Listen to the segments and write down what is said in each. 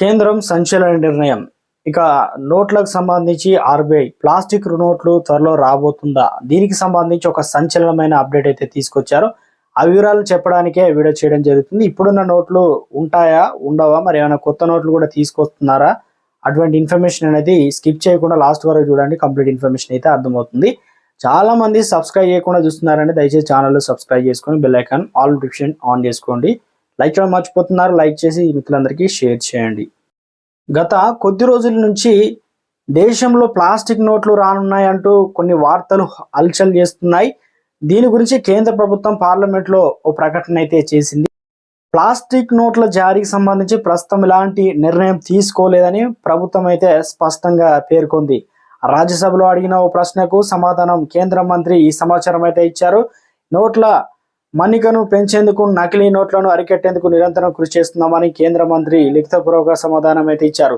కేంద్రం సంచలన నిర్ణయం. ఇక నోట్లకు సంబంధించి ఆర్బీఐ ప్లాస్టిక్ నోట్లు త్వరలో రాబోతుందా? దీనికి సంబంధించి ఒక సంచలనమైన అప్డేట్ అయితే తీసుకొచ్చారు. ఆ వివరాలు చెప్పడానికే వీడియో చేయడం జరుగుతుంది. ఇప్పుడున్న నోట్లు ఉంటాయా? ఉండవా? మరి ఏమైనా కొత్త నోట్లు కూడా తీసుకొస్తున్నారా? అటువంటి ఇన్ఫర్మేషన్ అనేది స్కిప్ చేయకుండా లాస్ట్ వరకు చూడండి. కంప్లీట్ ఇన్ఫర్మేషన్ అయితే అర్థమవుతుంది. చాలా మంది సబ్స్క్రైబ్ చేయకుండా చూస్తున్నారండి దయచేసి ఛానల్ సబ్స్క్రైబ్ చేసుకొని bell icon all notification on చేసుకోండి. లైక్ చేయడం మర్చిపోతున్నారు. లైక్ చేసి మిత్రులందరికీ షేర్ చేయండి. గత కొద్ది రోజుల నుంచి దేశంలో ప్లాస్టిక్ నోట్లు రానున్నాయంటూ కొన్ని వార్తలు హల్చల్ చేస్తున్నాయి. దీని గురించి కేంద్ర ప్రభుత్వం పార్లమెంట్లో ఓ ప్రకటన అయితే చేసింది. ప్లాస్టిక్ నోట్ల జారీకి సంబంధించి ప్రస్తుతం ఇలాంటి నిర్ణయం తీసుకోలేదని ప్రభుత్వం అయితే స్పష్టంగా పేర్కొంది. రాజ్యసభలో అడిగిన ఓ ప్రశ్నకు సమాధానం కేంద్ర మంత్రి ఈ సమాచారం అయితే ఇచ్చారు. నోట్ల మన్నికను పెంచేందుకు నకిలీ నోట్లను అరికట్టేందుకు నిరంతరం కృషి చేస్తున్నామని కేంద్ర మంత్రి లిఖితపూర్వక సమాధానం అయితే ఇచ్చారు.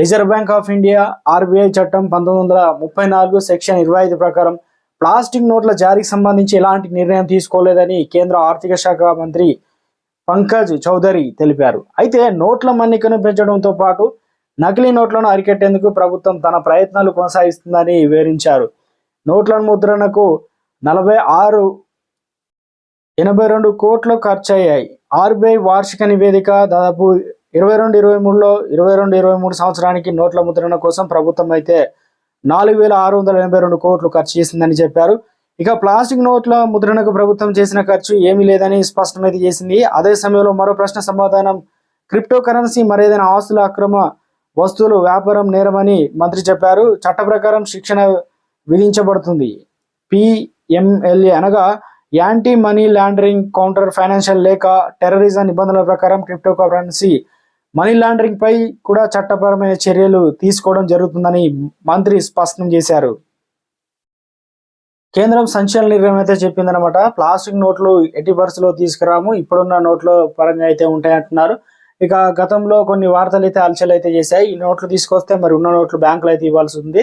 Reserve Bank of India RBI చట్టం పంతొమ్మిది వందల ముప్పై నాలుగు సెక్షన్ ఇరవై ఐదు ప్రకారం ప్లాస్టిక్ నోట్ల జారీకి సంబంధించి ఎలాంటి నిర్ణయం తీసుకోలేదని కేంద్ర ఆర్థిక శాఖ మంత్రి పంకజ్ చౌదరి తెలిపారు. అయితే నోట్ల మన్నికను పెంచడంతో పాటు నకిలీ నోట్లను అరికట్టేందుకు ప్రభుత్వం తన ప్రయత్నాలు కొనసాగిస్తుందని వివరించారు. నోట్ల ముద్రణకు నలభై ఆరు ఎనభై రెండు కోట్లు ఖర్చు అయ్యాయి ఆర్బీఐ వార్షిక నివేదిక దాదాపు ఇరవై రెండు ఇరవై మూడులో ఇరవై రెండు ఇరవై మూడు సంవత్సరానికి నోట్ల ముద్రణ కోసం ప్రభుత్వం అయితే నాలుగు వేల ఆరు వందల ఎనభై రెండు కోట్లు ఖర్చు చేసిందని చెప్పారు. ఇక ప్లాస్టిక్ నోట్ల ముద్రణకు ప్రభుత్వం చేసిన ఖర్చు ఏమీ లేదని స్పష్టమైతే చేసింది. అదే సమయంలో మరో ప్రశ్న సమాధానం క్రిప్టో కరెన్సీ మరేదైనా ఆస్తుల అక్రమ వస్తువులు వ్యాపారం నేరమని మంత్రి చెప్పారు. చట్ట ప్రకారం శిక్షణ విధించబడుతుంది. పిఎంఎల్ఏ అనగా anti money laundering counter financial లేక టెర్రరిజం నిబంధనల ప్రకారం క్రిప్టో కరెన్సీ మనీ లాండరింగ్ పై కూడా చట్టపరమైన చర్యలు తీసుకోవడం జరుగుతుందని మంత్రి స్పష్టం చేశారు. కేంద్రం సంచలన నిర్ణయం అయితే చెప్పిందనమాట ప్లాస్టిక్ నోట్లు ఎట్టి పరిస్థితిలో తీసుకురాము. ఇప్పుడున్న నోట్ల పరంగా అయితే ఉంటాయంటున్నారు. ఇక గతంలో కొన్ని వార్తలు అయితే అలచలు అయితే చేశాయి. ఈ నోట్లు తీసుకొస్తే మరి ఉన్న నోట్లు బ్యాంకులు అయితే ఇవ్వాల్సి ఉంది.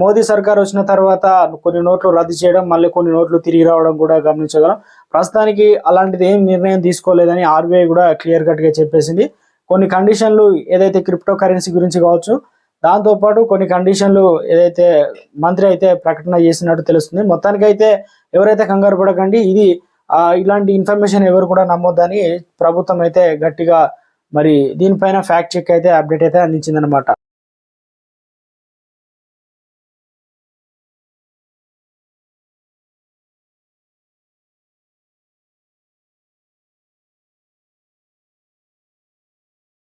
మోదీ సర్కార్ వచ్చిన తర్వాత కొన్ని నోట్లు రద్దు చేయడం మళ్ళీ కొన్ని నోట్లు తిరిగి రావడం కూడా గమనించగలం. ప్రస్తుతానికి అలాంటిది ఏం నిర్ణయం తీసుకోలేదని ఆర్బీఐ కూడా క్లియర్ కట్గా చెప్పేసింది. కొన్ని కండిషన్లు ఏదైతే క్రిప్టో కరెన్సీ గురించి కావచ్చు దాంతోపాటు కొన్ని కండిషన్లు ఏదైతే మంత్రి అయితే ప్రకటన చేసినట్టు తెలుస్తుంది. మొత్తానికి అయితే ఎవరైతే కంగారు పడకండి ఇది ఇలాంటి ఇన్ఫర్మేషన్ ఎవరు కూడా నమ్మొద్దని ప్రభుత్వం అయితే గట్టిగా మరి దీనిపైన ఫ్యాక్ట్ చెక్ అయితే అప్డేట్ అయితే అందించిందనమాట